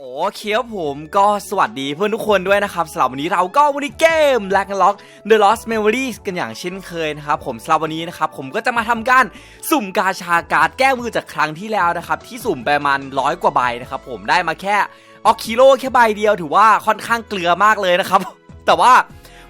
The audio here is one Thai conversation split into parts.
โอเคครับผมก็สวัสดีเพื่อนทุกคนด้วยนะครับสำหรับวันนี้เราก็วันนี้เกม l a g Lock The Lost Memories กันอย่างเช่นเคยนะครับผมสำหรับวันนี้นะครับผมก็จะมาทำการสุ่มกาชาการ์ดแก้มือจากครั้งที่แล้วนะครับที่สุ่มไปประมาณร้อยกว่าใบนะครับผมได้มาแค่ออกคิโลแค่ใบเดียวถือว่าค่อนข้างเกลือมากเลยนะครับ แต่ว่า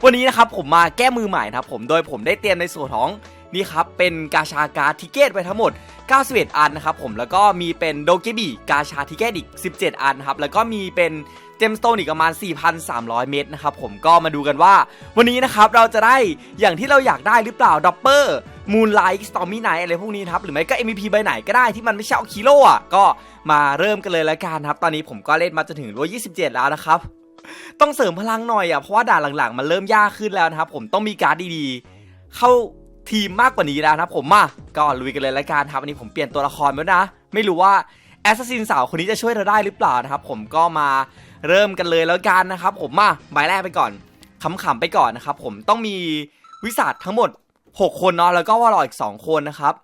วันนี้นะครับผมมาแก้มือใหม่นะครับผมโดยผมได้เตรียมในส่วนของ นี่ครับเป็นกาชาการ์ดทิเกตไว้ทั้งหมด 91 อันนะครับผมแล้วก็มีเป็นโดเกบิกาชาทิเกตอีก 17 อันครับแล้วก็มีเป็นเจมสโตนอีกประมาณ 4,300 เม็ดนะครับผมก็มาดูกันว่า วันนี้นะครับเราจะได้อย่างที่เราอยากได้หรือเปล่าดับเปอร์มูนไลท์สตอมมี่ไนอะไรพวกนี้นะครับหรือไม่ก็ MVP ใบไหนก็ได้ที่มันไม่ใช่เอาคิโลอะก็มาเริ่มกันเลยแล้วกันครับ ตอนนี้ผมก็เล่นมาจนถึงร้อย27แล้วนะครับ ต้องเสริมพลังหน่อยอะเพราะว่าด่านหลังๆ มันเริ่มยากขึ้นแล้วนะครับผมต้องมีการ์ดดีๆ เข้า ทีมมากกว่านี้แล้วนะครับผมมาก็ลุยกันเลยแล้วกันครับวันนี้ผมเปลี่ยนตัวละครแล้วนะ ไม่รู้ว่าแอสซัสซินสาวคนนี้จะช่วยเราได้หรือเปล่านะครับผมก็มาเริ่มกันเลยแล้วกันนะครับผมมาใบแรกไปก่อนขำๆไปก่อนนะครับผมต้องมีวิสัททั้งหมด 6 คนเนาะแล้วก็วอลลออีก 2 คนนะครับ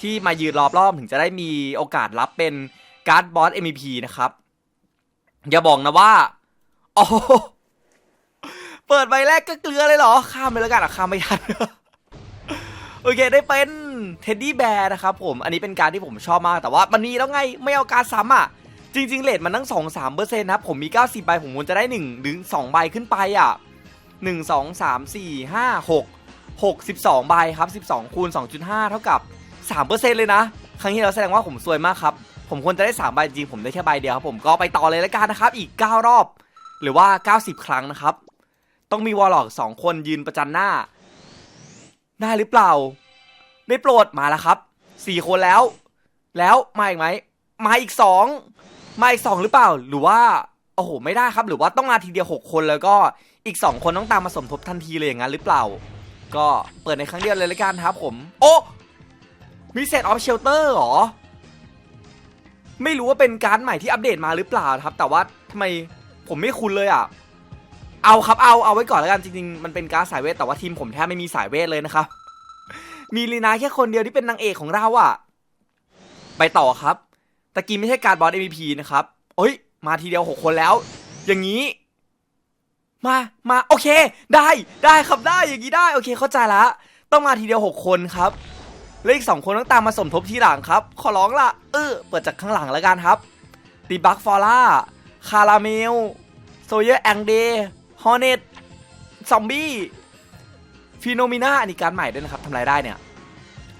ที่มายืนรอบรอบถึงจะได้มีโอกาสรับเป็นการ์ดบอส MVP นะครับ อย่าบอกนะว่าโอ้โหเปิดใบแรกก็เกลือเลยเหรอ ข้ามไปแล้วกันอะข้ามไม่ทัน โอเคได้เป็นเท็ดดี้แบร์นะครับผมอันนี้เป็นการที่ผมชอบมาก แต่ว่ามันมีแล้วไงไม่เอาการซ้ำอะจริงๆเลทมันตั้ง 2 3เปอร์เซ็นต์ครับผมมี 90 ใบ ผมควรจะได้1หรือ2ใบขึ้นไปอะ 1 2 3 4 5 6 6 12 ใบครับ 12 คูณ 2.5 เท่ากับ 3เปอร์เซ็นต์เลยนะ ครั้งที่แล้วแสดงว่าผมซวยมากครับ ผมควรจะได้ 3 ใบจริง ผมได้แค่ใบเดียวครับ ผมก็ไปต่อเลยแล้วกันนะครับ อีก 9 รอบ หรือว่า 90 ครั้งนะครับ ต้องมีวอลล็อกสองคนยืนประจันหน้า ได้หรือเปล่า ได้โปรดมาแล้วครับสี่คนแล้ว แล้วมาอีกไหมมาอีกสองมาอีกสองหรือเปล่า หรือว่าโอ้โหไม่ได้ครับ หรือว่าต้องมาทีเดียวหกคนแล้วก็อีกสองคนต้องตามมาสมทบทันทีเลยอย่างนั้นหรือเปล่า ก็เปิดในครั้งเดียวเลยละกันครับ ผม โอ้มีเซตออฟเชลเตอร์หรอ ไม่รู้ว่าเป็นการ์ดใหม่ที่อัปเดตมาหรือเปล่าครับ แต่ว่าทำไมผมไม่คุ้นเลยอะ เอาครับเอาเอาไว้ก่อนแล้วกันจริงๆมันเป็นการดสายเวทแต่ว่าทีมผมแทบไม่มีสายเวทเลยนะครับ มีลีนาแค่คนเดียวที่เป็นนางเอกของเราอะไปต่อครับ ตะกี้ไม่ใช่การบอส MVP นะครับโอ้ย มาทีเดียวหกคนแล้ว อย่างนี้ มา มา โอเค ได้ ได้ครับ ได้ อย่างนี้ได้ โอเค เข้าใจละ ต้องมาทีเดียวหกคนครับ แล้วอีกสองคนต้องตามมาสมทบทีหลังครับ ขอร้องละ เออ เปิดจากข้างหลังแล้วกันครับตีบักฟอล่า คาราเมล โซเยอร์แองเดฮอเนต ซอมบี้ ฟีโนมิน่าอันนี้การใหม่ด้วยนะครับทำอะไรได้เนี่ย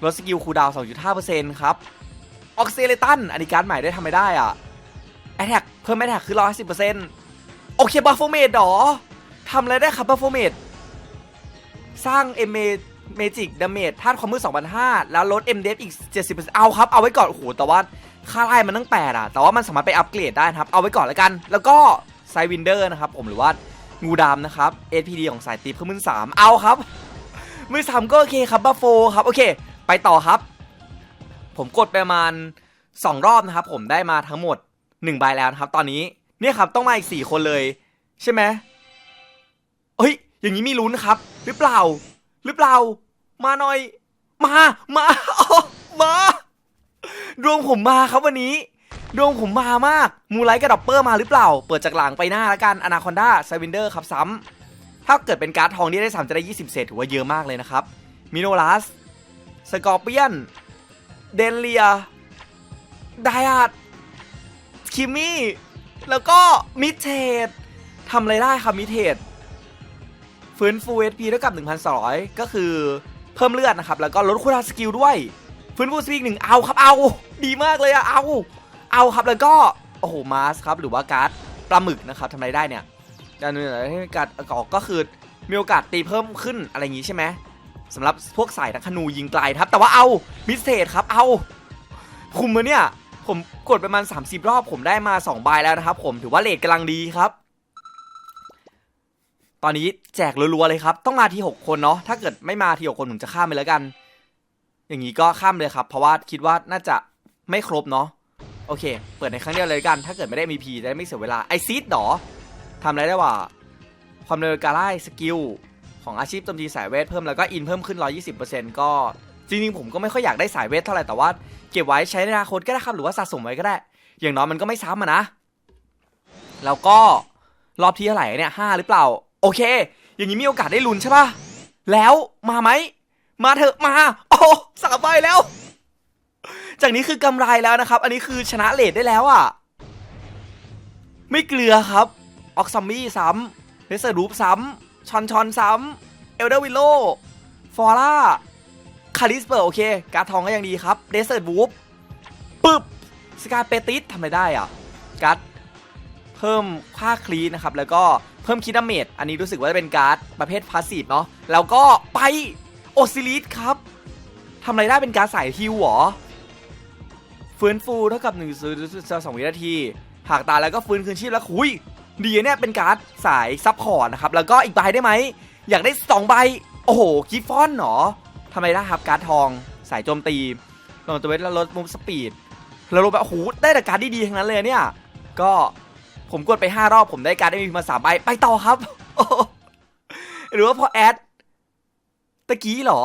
ลดสกิลคูดาวน์2.5%ครับออกซิเลตันอันนี้การใหม่ได้ทำอะไรได้อะแอทแทกเพิ่มแอทแทกคือ150%โอเคบัฟโฟเมดหรอทำอะไรได้ครับบัฟโฟเมดสร้างเอเมเมจิกดาเมจธาตุความมืด2,500 แล้วลด m d f อีก 70%เอาครับ เอาไว้ก่อน โอ้โห แต่ว่าค่าไล่มันตั้ง 8 อะ แต่ว่ามันสามารถไปอัปเกรดได้นะครับ เอาไว้ก่อนแล้วกัน แล้วก็ไซวินเดอร์นะครับ ผมหรือว่า งูดำนะครับ SPD ของสายตีเพิ่มมือสามเอาครับ มือสามก็โอเคครับบัฟโฟครับโอเค ไปต่อครับ ผมกดไปประมาณ 2 รอบนะครับ ผมได้มาทั้งหมด1ใบแล้วนะครับ ตอนนี้เนี่ยครับต้องมาอีก 4 คนเลย ใช่ไหมเฮ้ย อย่างนี้มีลุ้นครับ หรือเปล่า หรือเปล่า มาหน่อย มา มาอ๋อมาดวงผมมาครับวันนี้ดวงผมมามาก มูไลท์กับดอปเปอร์มาหรือเปล่า เปิดจากหลังไปหน้าแล้วกันอนาคอนด้าไซวินเดอร์ครับซ้ำ ถ้าเกิดเป็นการ์ดทองที่ได้3จะได้ 20 เศษถือว่าเยอะมากเลยนะครับ มิโนลัส สกอร์เปียน เดนเลีย ไดอาดคิมมี่ แล้วก็มิเทดทำอะไรได้ครับมิเทดฟื้นฟู HP เท่ากับ1,200 ก็คือเพิ่มเลือดนะครับ แล้วก็ลดคูลดาวน์สกิลด้วย ฟื้นฟูสปีกหนึ่งเอาครับเอา ดีมากเลยอะเอา เอาครับแล้วก็ โอ้โหมาสครับ หรือว่าการ์ดปลาหมึกนะครับทำอะไรได้เนี่ย การเงินให้การ์ดออกก็คือมีโอกาสตีเพิ่มขึ้นอะไรอย่างงี้ใช่ไหมสำหรับพวกสายนักธนูยิงไกลครับ แต่ว่าเอามิสเซตครับเอาคุมมาเนี่ย ผมกดประมาณ 30 รอบผมได้มา2ใบแล้วนะครับ ผมถือว่าเลทกำลังดีครับ ตอนนี้แจกรัวๆเลยครับ ต้องมาที6คนเนาะถ้าเกิดไม่มาที6คนผมจะข้ามไปแล้วกัน อย่างนี้ก็ข้ามเลยครับ เพราะว่าคิดว่าน่าจะไม่ครบเนาะโอเค เปิดในครั้งเดียวเลยกัน ถ้าเกิดไม่ได้มีพีจะได้ไม่เสียเวลาไอซีดหรอ ทำอะไรได้วะความเร็วการไล่สกิลของอาชีพโจมตีสายเวทเพิ่มแล้วก็อินเพิ่มขึ้น 120%ก็จริงๆผมก็ไม่ค่อยอยากได้สายเวทเท่าไหร่แต่ว่าเก็บไว้ใช้ในอนาคตก็ได้ครับหรือว่าสะสมไว้ก็ได้ อย่างน้อยมันก็ไม่ซ้ำอะนะ แล้วก็รอบที่เท่าไหร่เนี่ยห้าหรือเปล่า โอเค อย่างนี้มีโอกาสได้ลุ้นใช่ปะแล้วมาไหมมาเถอะมา โอ้สามใบแล้ว จากนี้คือกำไรแล้วนะครับ อันนี้คือชนะเลทได้แล้วอะ่ะ ไม่เกลือครับ ออกซัมมี่ซ้ำเรเซอร์รูปซ้ำชอนชอนซ้ำเอลเดอร์วิโลฟอร่าคาริสเปอร์โอเค การทองก็ยังดีครับเรเซอร์วูฟปึ๊บสกาเปติสทำอะไรได้อะการ์ดเพิ่มค่าคลีนนะครับ แล้วก็เพิ่มคิดาเมจอันนี้รู้สึกว่าจะเป็นการ์ดประเภทพาสซีฟเนาะแล้วก็ไปโอซิลิสครับทำอะไรได้เป็นการดสายฮิวหรอฟื้นฟูเท่ากับ1นึ่งสองวินาที หากตายแล้วก็ฟื้นคืนชีพแล้วหุย ดีเนี่ยเป็นการ์ดสายซับพอร์ตนะครับ แล้วก็อีกใบได้ไหม อยากได้ 2 ใบ โอ้โหกิฟฟอนเหรอทำไรได้ครับการ์ดทองสายโจมตีลงตัวเวทแล้วลดมุมสปีดแล้วรู้แบบโอ้โหได้แต่การ์ดดีๆทั้งนั้นเลยเนี่ย ก็ผมกดไป 5 รอบผมได้การ์ดได้มีมาสามใบไปต่อครับ หรือว่าพอแอดตะกี้หรอ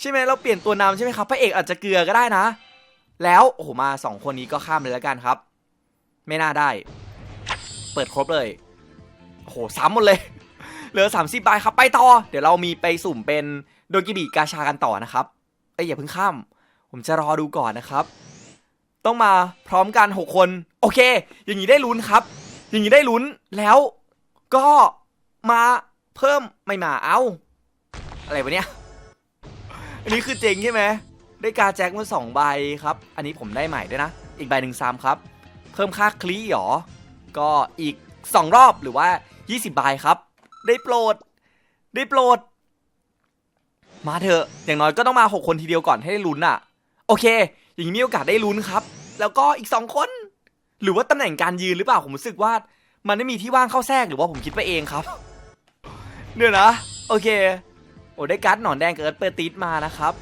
ใช่ไหมเราเปลี่ยนตัวนำใช่ไหมครับพระเอกอาจจะเกลือก็ได้นะ แล้วโอ้โหมาสองคนนี้ก็ข้ามเลยแล้วกันครับ ไม่น่าได้ ปิดครบเลยโหซ้ำหมดเลย เหลือ 30 ใบครับ ไปต่อ เดี๋ยวเรามีไปสุ่มเป็นโดกิบิกาชากันต่อนะครับ เอ้ยอย่าเพิ่งข้าม ผมจะรอดูก่อนนะครับ ต้องมาพร้อมกัน 6 คน โอเค อย่างนี้ได้ลุ้นครับ อย่างนี้ได้ลุ้น แล้วก็มาเพิ่มไม่มา เอาอะไรวะเนี่ย อันนี้คือเจ๋งใช่ไหม ได้กาแจ็คมาสองใบครับ อันนี้ผมได้ใหม่ด้วยนะ อีกใบหนึ่งซ้ำครับ เพิ่มค่าคลีหรอ ก็อีก 2 รอบหรือว่า 20ใบครับ ได้โปรด ได้โปรด มาเถอะ อย่างน้อยก็ต้องมา 6 คนทีเดียวก่อนให้ได้ลุ้นอะโอเค อย่างนี้มีโอกาสได้ลุ้นครับ แล้วก็อีก 2 คน หรือว่าตำแหน่งการยืนหรือเปล่า ผมรู้สึกว่า มันไม่มีที่ว่างเข้าแทรกหรือว่าผมคิดไปเองครับเดี๋ยนะ โอเค โอ้ได้การ์ดหนอนแดงเอิร์ธเปอร์ติสมานะครับ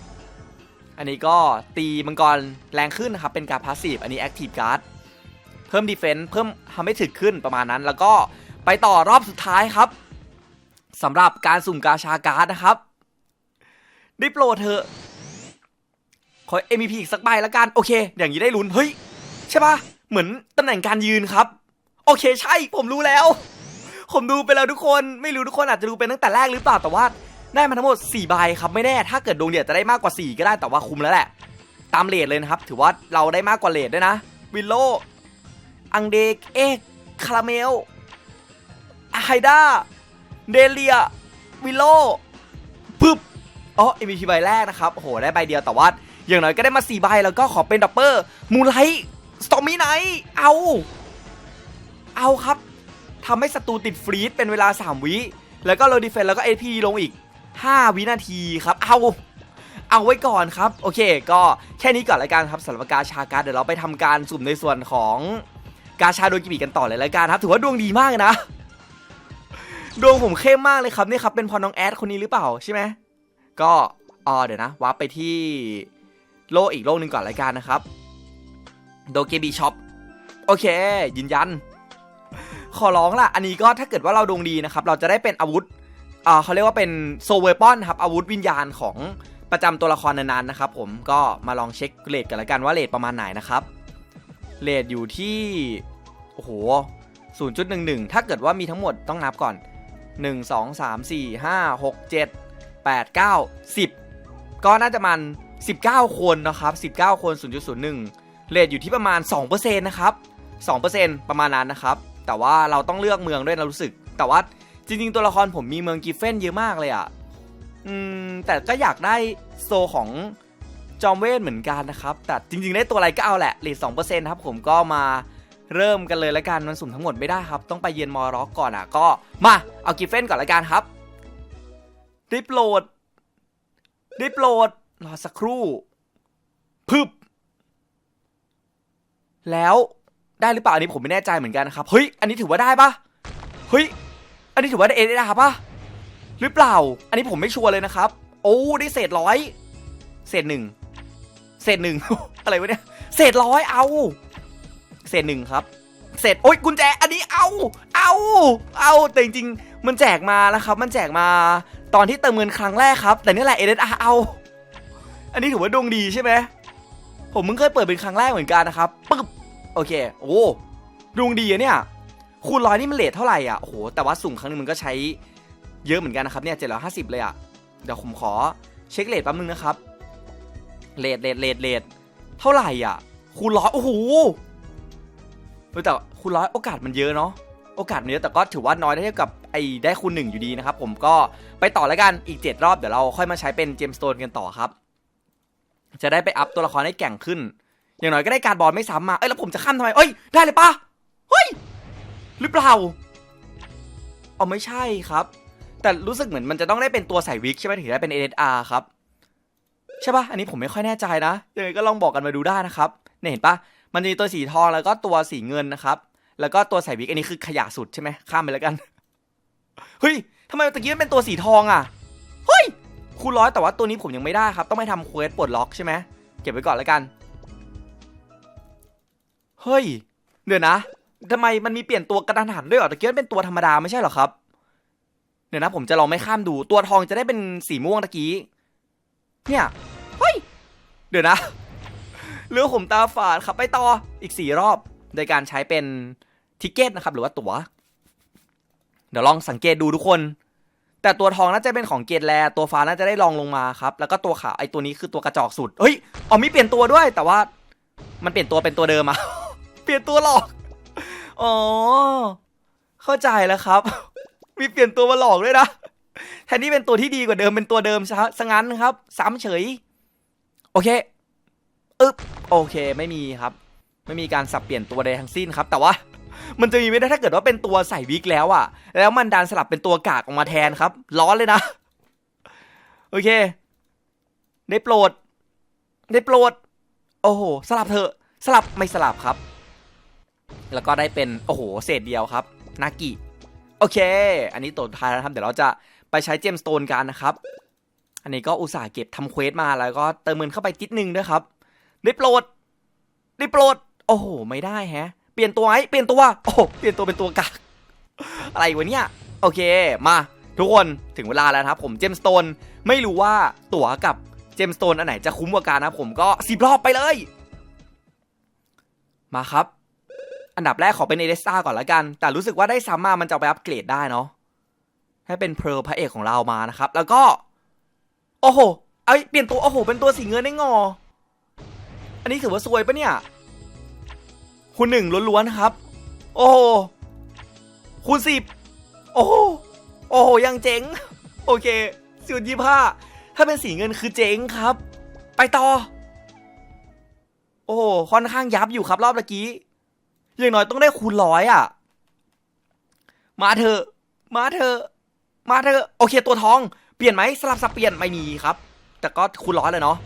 อันนี้ก็ตีมังกรแรงขึ้นนะครับ เป็นการพาสซีฟอันนี้แอคทีฟการ์ด เพิ่มดีเฟนส์เพิ่มทำให้ถึกขึ้นประมาณนั้น แล้วก็ไปต่อรอบสุดท้ายครับสำหรับการสุ่มกาชาการ์ดนะครับได้โปรเถอะขอ MVP อีกสักใบละกันโอเค อย่างนี้ได้ลุ้นเฮ้ยใช่ปะเหมือนตำแหน่งการยืนครับ โอเคใช่ผมรู้แล้ว ผมดูไปแล้วทุกคนไม่รู้ทุกคนอาจจะดูเป็นตั้งแต่แรกหรือเปล่าแต่ว่าได้มาทั้งหมด4ใบครับไม่แน่ถ้าเกิดดวงเดียวจะได้มากกว่า 4 ก็ได้แต่ว่าคุมแล้วแหละ ตามเลทเลยนะครับ ถือว่าเราได้มากกว่าเลทด้วยนะ วิลโล อังเดกเอกคาราเมลไฮด้าเดเลียวิโลปึ๊บอ๋อ MVP ใบแรกนะครับโอ้โหได้ใบเดียวแต่ว่าอย่างน้อยก็ได้มา4ใบแล้วก็ขอเป็นดับเปอร์มูไลท์สตอมมี่ไนเอาเอาครับทำให้ศัตรูติดฟรีดเป็นเวลา 3 วิ แล้วก็โรดิเฟนแล้วก็เอพีลงอีก 5 วินาทีครับ เอาเอาไว้ก่อนครับ โอเค ก็แค่นี้ก่อนละกันครับสำหรับกาชาการเดี๋ยวเราไปทำการสุ่มในส่วนของ กาชาโดยกิบิกันต่อเลยละกันครับ ถือว่าดวงดีมากเลยนะ ดวงผมเข้มมากเลยครับนี่ครับเป็นพอน้องแอดคนนี้หรือเปล่าใช่ไหมก็อ๋อเดี๋ยวนะวาร์ปไปที่โลกอีกโลกหนึ่งก่อนรายการนะครับโดเกบีช็อปโอเค ยืนยัน ขอร้องล่ะ อันนี้ก็ถ้าเกิดว่าเราดวงดีนะครับ เราจะได้เป็นอาวุธอ่าเขาเรียกว่าเป็นโซเวปอนครับอาวุธวิญญาณของประจำตัวละครนั้นๆนะครับผมก็มาลองเช็คเลทกันละกันว่าเลทประมาณไหนนะครับ เลทอยู่ที่ โอ้โห 0.11 ถ้าเกิดว่ามีทั้งหมดต้องนับก่อน 1 2 3 4 5 6 7 8 9 10 ก็น่าจะมัน 19 คนนะครับ 19 คน 0.01 เลทอยู่ที่ประมาณ 2%นะครับ 2%ประมาณนั้นนะครับ แต่ว่าเราต้องเลือกเมืองด้วยนะรู้สึก แต่ว่าจริง ๆ ตัวละครผมมีเมืองกิฟเฟนเยอะมากเลยอะ่ะ อืม แต่ก็อยากได้โซของ จอมเวทเหมือนกันนะครับ แต่จริงๆได้ตัวอะไรก็เอาแหละเลท2%ครับผมก็มาเริ่มกันเลยละกันมันสุ่มทั้งหมดไม่ได้ครับ ต้องไปเยือนมอร็อกก่อนอะก็มาเอากิฟเฟนก่อนละกันครับได้โปรดได้โปรดรอสักครู่พึบ แล้วได้หรือเปล่าอันนี้ผมไม่แน่ใจเหมือนกันนะครับเฮ้ยอันนี้ถือว่าได้ปะเฮ้ยอันนี้ถือว่าได้เอเดาปะหรือเปล่า อันนี้ผมไม่ชัวร์เลยนะครับ โอ้ได้เศษร้อยเศษหนึ่ง เศษหนึ่ง อะไรวะเนี่ย เศษร้อยเอา เศษหนึ่งครับ เศษโอ๊ยกุญแจอันนี้เอา เอาเอาแต่จริงๆมันแจกมาแล้วครับ มันแจกมาตอนที่เติมเงินครั้งแรกครับ แต่นี่แหละเอเดเอา อันนี้ถือว่าดวงดีใช่ไหมผมเพิ่งเคยเปิดเป็นครั้งแรกเหมือนกันนะครับปึ๊บโอเค โอ้ดวงดีอะเนี่ย คูณร้อยนี่มันเลทเท่าไหร่อะโอ้โหแต่ว่าสุ่มครั้งหนึงมันก็ใช้เยอะเหมือนกันนะครับเนี่ยเจ็ดร้อยห้าสิบเลยอะเดี๋ยวผมขอเช็คเลทแป๊บนึงนะครับ เลทเลทเลทเลทเท่าไหร่อะ คูณร้อยโอ้โหแต่คูณร้อยโอกาสมันเยอะเนาะโอกาสมันเยอะแต่ก็ถือว่าน้อยเทียบกับไอ้ได้คูณหนึ่งอยู่ดีนะครับผมก็ไปต่อแล้วกันอีก 7 รอบเดี๋ยวเราค่อยมาใช้เป็นเจมสโตนกันต่อครับ จะได้ไปอัพตัวละครให้แก่งขึ้น อย่างน้อยก็ได้การบอลไม่ซ้ำมาเอ้ยแล้วผมจะข้ามทำไมเอ้ยได้เลยปะเฮ้ยหรือเปล่าเอาไม่ใช่ครับ แต่รู้สึกเหมือนมันจะต้องได้เป็นตัวใส่วิกใช่ไหมถึงได้เป็น NSR ครับ ใช่ปะอันนี้ผมไม่ค่อยแน่ใจนะยังไงก็ลองบอกกันมาดูได้นะครับเนี่ยเห็นปะมันจะมีตัวสีทองแล้วก็ตัวสีเงินนะครับ แล้วก็ตัวใส่วิกอันนี้คือขยะสุดใช่ไหมข้ามไปแล้วกันเฮ้ยทำไมตะกี้มันเป็นตัวสีทองอะเฮ้ยคูณร้อยแต่ว่าตัวนี้ผมยังไม่ได้ครับ ต้องไปทำเควสปลดล็อกใช่ไหมเก็บไว้ก่อนแล้วกันเฮ้ยเดี๋ยวนะทำไมมันมีเปลี่ยนตัวกระดานหันด้วยเหรอตะกี้มันเป็นตัวธรรมดาไม่ใช่เหรอครับเดี๋ยวนะผมจะลองไม่ข้ามดูตัวทองจะได้เป็นสีม่วงตะกี้ เนี่ย เฮ้ย เดี๋ยวนะเรือผมตาฝาดครับไปต่ออีกสี่รอบ โดยการใช้เป็นทิกเก็ตนะครับ หรือว่าตั๋ว เดี๋ยวลองสังเกตดูทุกคน แต่ตัวทองน่าจะเป็นของเกตแล ตัวฟ้าน่าจะได้ลองลงมาครับ แล้วก็ตัวขาวไอตัวนี้คือตัวกระจอกสุด เฮ้ยอ๋อมีเปลี่ยนตัวด้วย แต่ว่ามันเปลี่ยนตัวเป็นตัวเดิมอะเปลี่ยนตัวหลอก อ๋อ เข้าใจแล้วครับ มีเปลี่ยนตัวมาหลอกด้วยนะ แทนที่เป็นตัวที่ดีกว่าเดิมเป็นตัวเดิมซะซะงั้นครับ ซ้ำเฉย โอเคอึ๊บโอเคไม่มีครับ ไม่มีการสับเปลี่ยนตัวใดทั้งสิ้นครับ แต่ว่า มันจะมีไม่ได้ถ้าเกิดว่าเป็นตัวใส่วิกแล้วอะแล้วมันดันสลับเป็นตัวกากออกมาแทนครับ ร้อนเลยนะ โอเค ได้โปรด ได้โปรด โอ้โห สลับเถอะ สลับไม่สลับครับ แล้วก็ได้เป็น โอ้โห เศษเดียวครับ นากิ โอเค อันนี้ตัวท้ายแล้วครับ เดี๋ยวเราจะ ไปใช้เจมสโตนกันนะครับ อันนี้ก็อุตส่าห์เก็บทำเควสมาแล้วก็เติมเงินเข้าไปติดนึงด้วยครับได้โปรดได้โปรด โอ้โห ไม่ได้แฮะ เปลี่ยนตัวไหมเปลี่ยนตัว โอ้โห เปลี่ยนตัวเป็นตัวกากอะไรวะเนี่ย โอเค มา ทุกคนถึงเวลาแล้วครับ ผมเจมสโตนไม่รู้ว่าตั๋วกับเจมสโตนอันไหนจะคุ้มกว่ากันนะผมก็สิบรอบไปเลย มาครับ อันดับแรกขอเป็นเอเดซ่าก่อนละกัน แต่รู้สึกว่าได้ซ้ำมามันจะไปอัปเกรดได้เนาะ ให้เป็นเพลพระเอกของเรามานะครับ แล้วก็ โอ้โหเอ้ยเปลี่ยนตัวโอ้โห เป็นตัวสีเงินได้งอ อันนี้ถือว่าซวยปะเนี่ยคุณหนึ่งล้วนๆครับ โอ้โหคูณสิบโอ้โหโอ้โหยังเจ๋ง โอเคสุดยี่ห้าถ้าเป็นสีเงินคือเจ๋งครับ ไปต่อ โอ้โหค่อนข้างยับอยู่ครับรอบเมื่อกี้อย่างน้อยต้องได้คูณร้อยอะ มาเถอะ มาเถอะ มาเถอะโอเคตัวทอง เปลี่ยนไหมสลับสับเปลี่ยนไม่มีครับ แต่ก็คูณร้อยเลยเนาะ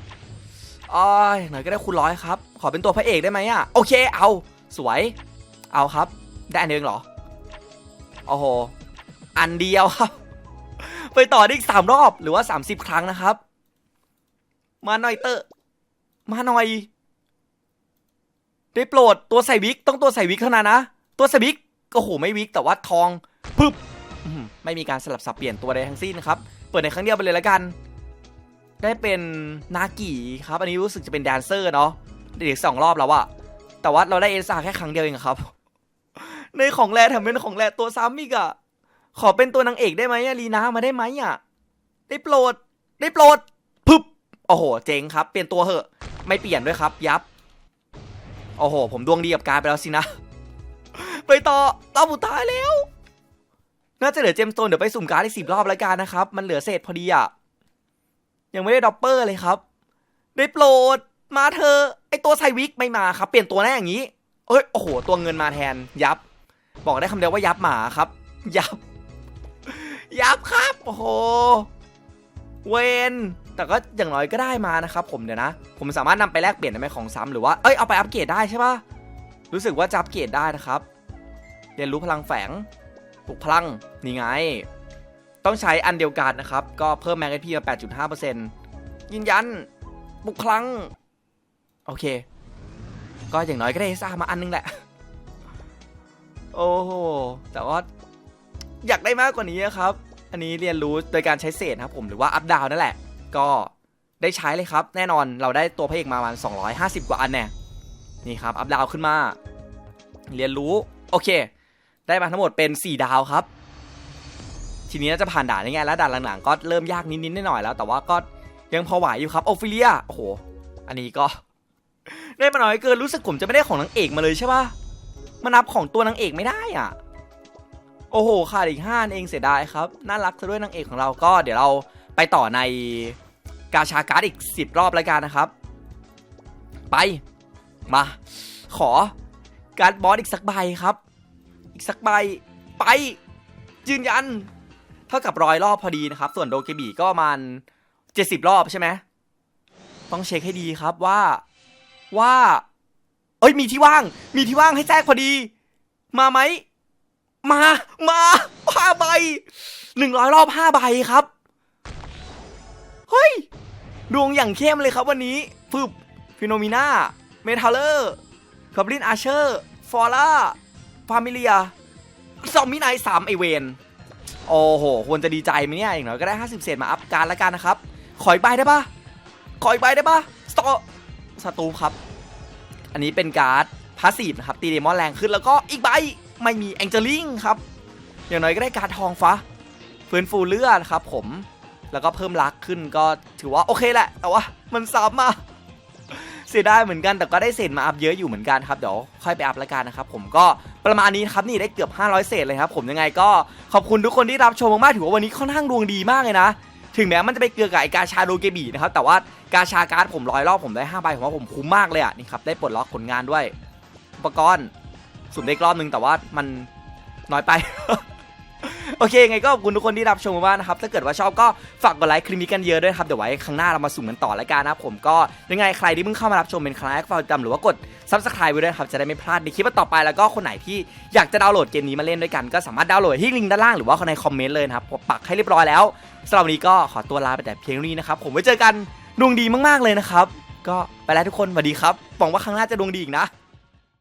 อ้อยหน่อยก็ได้คูณร้อยครับ ขอเป็นตัวพระเอกได้ไหมอะโอเคเอา สวย เอาครับ ได้อันเดียวเองเหรอโอ้โหอันเดียวครับ ไปต่อได้อีกสามรอบหรือว่าสามสิบครั้งนะครับ มาหน่อยเตอะมาหน่อย ได้โปรดตัวใส่วิกต้องตัวใส่วิกเท่านั้นนะ ตัวใส่วิกโอ้โหไม่วิกแต่ว่าทองปึ๊บ ไม่มีการสลับสับเปลี่ยนตัวใดทั้งสิ้นครับ เปิดในครั้งเดียวไปเลยละกัน ได้เป็นนากิครับ อันนี้รู้สึกจะเป็นแดนเซอร์เนาะได้อีกสองรอบแล้วอะแต่ว่าเราได้เอลซ่าแค่ครั้งเดียวเองครับ ในของแรแถมเป็นของแรตัวซ้ำอีกอะขอเป็นตัวนางเอกได้ไหมลีนามาได้ไหมอะได้โปรด ได้โปรดปึ๊บโอ้โห เจ๋งครับ เปลี่ยนตัวเหอะ ไม่เปลี่ยนด้วยครับ ยับ โอ้โห ผมดวงดีกับการไปแล้วสินะ ไปต่อรอบสุดท้ายแล้ว น่าจะเหลือเจมสโตนเดี๋ยวไปสุ่มการ์ดอีกสิบรอบแล้วกันนะครับ มันเหลือเศษพอดีอะยังไม่ได้ดอปเปอร์เลยครับ ได้โปรดมาเธอ ไอตัวไซวิกไม่มาครับ เปลี่ยนตัวแน่อย่างนี้ เอ้ย โอ้โห ตัวเงินมาแทน ยับ บอกได้คำเดียวว่ายับหมาครับ ยับ ยับครับ โอ้โห เวน แต่ก็อย่างน้อยก็ได้มานะครับผมเดี๋ยวนะ ผมสามารถนำไปแลกเปลี่ยนได้ไหมของซ้ำหรือว่า เอ้ย เอาไปอัปเกรดได้ใช่ปะรู้สึกว่าจะอัปเกรดได้นะครับ เรียนรู้พลังแฝง ปลุกพลัง นี่ไง ต้องใช้อันเดียวกันนะครับ ก็เพิ่มแมกกาพีมา 8.5%ยืนยันปลุกพลัง โอเค ก็อย่างน้อยก็ได้ซ่ามาอันนึงแหละ โอ้โห แต่ว่าอยากได้มากกว่านี้ครับ อันนี้เรียนรู้โดยการใช้เศษครับผมหรือว่าอัพดาวนั่นแหละ ก็ได้ใช้เลยครับ แน่นอนเราได้ตัวพระเอกมาประมาณ 250 กว่าอันแน่นี่ครับ อัพดาวขึ้นมา เรียนรู้ โอเค ได้มาทั้งหมดเป็น 4 ดาวครับ ทีนี้น่าจะผ่านด่านได้ไงแล้วด่านหลังๆก็เริ่มยากนิดๆหน่อยๆแล้ว แต่ว่าก็ยังพอไหวอยู่ครับโอฟิเลียโอ้โหอันนี้ก็ ได้มาน้อยเกินรู้สึกผมจะไม่ได้ของนางเอกมาเลยใช่ปะมานับของตัวนางเอกไม่ได้อะโอ้โหขาดอีกห้าเองเสียดายครับน่ารักซะด้วยนางเอกของเราก็เดี๋ยวเราไปต่อในกาชาการ์ดอีก 10 รอบแล้วกันนะครับ ไป มา ขอการ์ดบอสอีกสักใบครับ อีกสักใบไป ยืนยัน เท่ากับร้อยรอบพอดีนะครับ ส่วนโดเกบีก็ประมาณ70รอบใช่ไหมต้องเช็คให้ดีครับว่าว่า เอ้ยมีที่ว่าง มีที่ว่างให้แทรกพอดี มาไหม มา มาห้าใบหนึ่งร้อยรอบห้าใบครับ เฮ้ย ดวงอย่างเข้มเลยครับวันนี้ฟึบฟิโนมิน่า เมทัลเลอร์คาบลินอาเชอร์ ฟอร่า ฟามิเลียซอมมิไนสามไอเวนโอ้โห ควรจะดีใจไหมเนี่ยอย่างน้อยก็ได้ 50 เศษมาอัพการล้วกันนะครับ ขออีกใบได้ปะขออีกใบได้ปะสตอสตูครับ อันนี้เป็นการ์ดพาสซีฟนะครับ ตีเดมอนแรงขึ้นแล้วก็อีกใบ ไม่มีแองเจลิงครับ อย่างน้อยก็ได้การ์ดทองฟ้าฟื้นฟูเลือดครับผม แล้วก็เพิ่มรักขึ้นก็ถือว่าโอเคแหละ แต่ว่ามันซ้ำมาเสียดายเหมือนกันแต่ก็ได้เศษมาอัพเยอะอยู่เหมือนกันครับ เดี๋ยวค่อยไปอัพละกันนะครับ ผมก็ ประมาณนี้ครับนี่ได้เกือบ 500 เศษเลยครับผมยังไงก็ขอบคุณทุกคนที่รับชมมากๆถือว่าวันนี้ค่อนข้างดวงดีมากเลยนะ ถึงแม้มันจะไปเกลือกับไอกาชาโดเกบีนะครับแต่ว่ากาชาการ์ดผมร้อยรอบผมได้5ใบผมว่าผมคุ้มมากเลยอะนี่ครับได้ปลดล็อกผลงานด้วย อุปกรณ์สุ่มได้อีกรอบนึงแต่ว่ามันน้อยไป โอเคไงก็ขอบคุณทุกคนที่รับชมมากๆนะครับถ้าเกิดว่าชอบก็ฝากกดไลค์คลิปนี้กันเยอะด้วยครับเดี๋ยวไว้ครั้งหน้าเรามาสุ่มกันต่อแล้วกันนะครับผมก็ยังไงใครที่เพิ่งเข้ามารับชมเป็นครั้งแรกฝากติดตามหรือว่ากด subscribe ไว้ด้วยครับจะได้ไม่พลาดในคลิปต่อไปแล้วก็คนไหนที่อยากจะดาวน์โหลดเกมนี้มาเล่นด้วยกันก็สามารถดาวน์โหลดที่ลิงก์ด้านล่างหรือว่าในคอมเมนต์เลยนะครับผมปักให้เรียบร้อยแล้วสำหรับวันนี้ก็ขอตัวลาไปแต่เพียงเท่านี้นะครับผมไว้เจอกันดวงดีมากๆเลยนะครับก็ไปแล้วทุกคนสวัสดีครับหวังว่าครั้งหน้าจะดวงดีอีกนะ